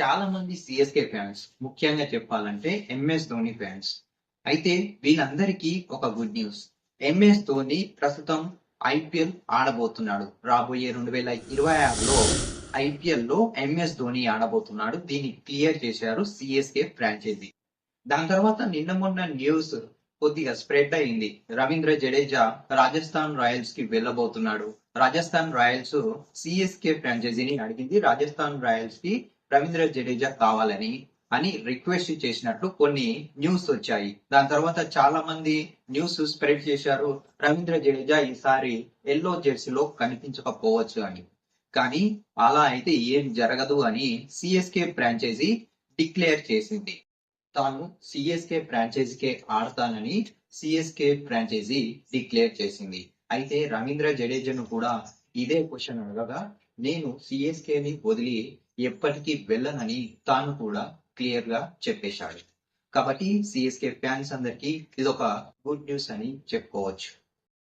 చాలా మంది CSK fans ముఖ్యంగా చెప్పాలంటే ఎంఎస్ ధోని ఫ్యాన్స్ అయితే వీళ్ళందరికీ ఒక గుడ్ న్యూస్ ఎంఎస్ ధోని ప్రస్తుతం ఐపీఎల్ ఆడబోతున్నాడు. రాబోయే రెండు వేల ఇరవై ఆరులో ఐపీఎల్లో ఎంఎస్ ధోని ఆడబోతున్నాడు. దీన్ని క్లియర్ చేశారు సిఎస్కే ఫ్రాంచైజీ దాని తర్వాత నిన్న మొన్న న్యూస్ కొద్దిగా స్ప్రెడ్ అయింది. రవీంద్ర జడేజా రాజస్థాన్ రాయల్స్కి వెళ్ళబోతున్నాడు. రాజస్థాన్ రాయల్స్ సిఎస్కే ఫ్రాంచైజీని అడిగింది. రాజస్థాన్ రాయల్స్కి రవీంద్ర జడేజా కావాలని అని రిక్వెస్ట్ చేసినట్లు కొన్ని న్యూస్ వచ్చాయి. దాని తర్వాత చాలా మంది న్యూస్ స్ప్రెడ్ చేశారు. రవీంద్ర జడేజా ఈసారి ఎల్లో జెర్సీలో కనిపించకపోవచ్చు అని. కానీ అలా అయితే ఏం జరగదు అని సిఎస్కే ఫ్రాంచైజీ డిక్లేర్ చేసింది. తాను సిఎస్కే ఫ్రాంచైజీకే ఆడతానని సిఎస్కే ఫ్రాంచైజీ డిక్లేర్ చేసింది. అయితే రవీంద్ర జడేజాను కూడా ఇదే క్వశ్చన్ అడగగా నేను సిఎస్కే ని వదిలి ఎప్పటికీ వెళ్ళనని తాను కూడా క్లియర్గా చెప్పేశాడు. కాబట్టి సిఎస్కే ఫ్యాన్స్ అందరికి ఇది ఒక గుడ్ న్యూస్ అని చెప్పుకోవచ్చు.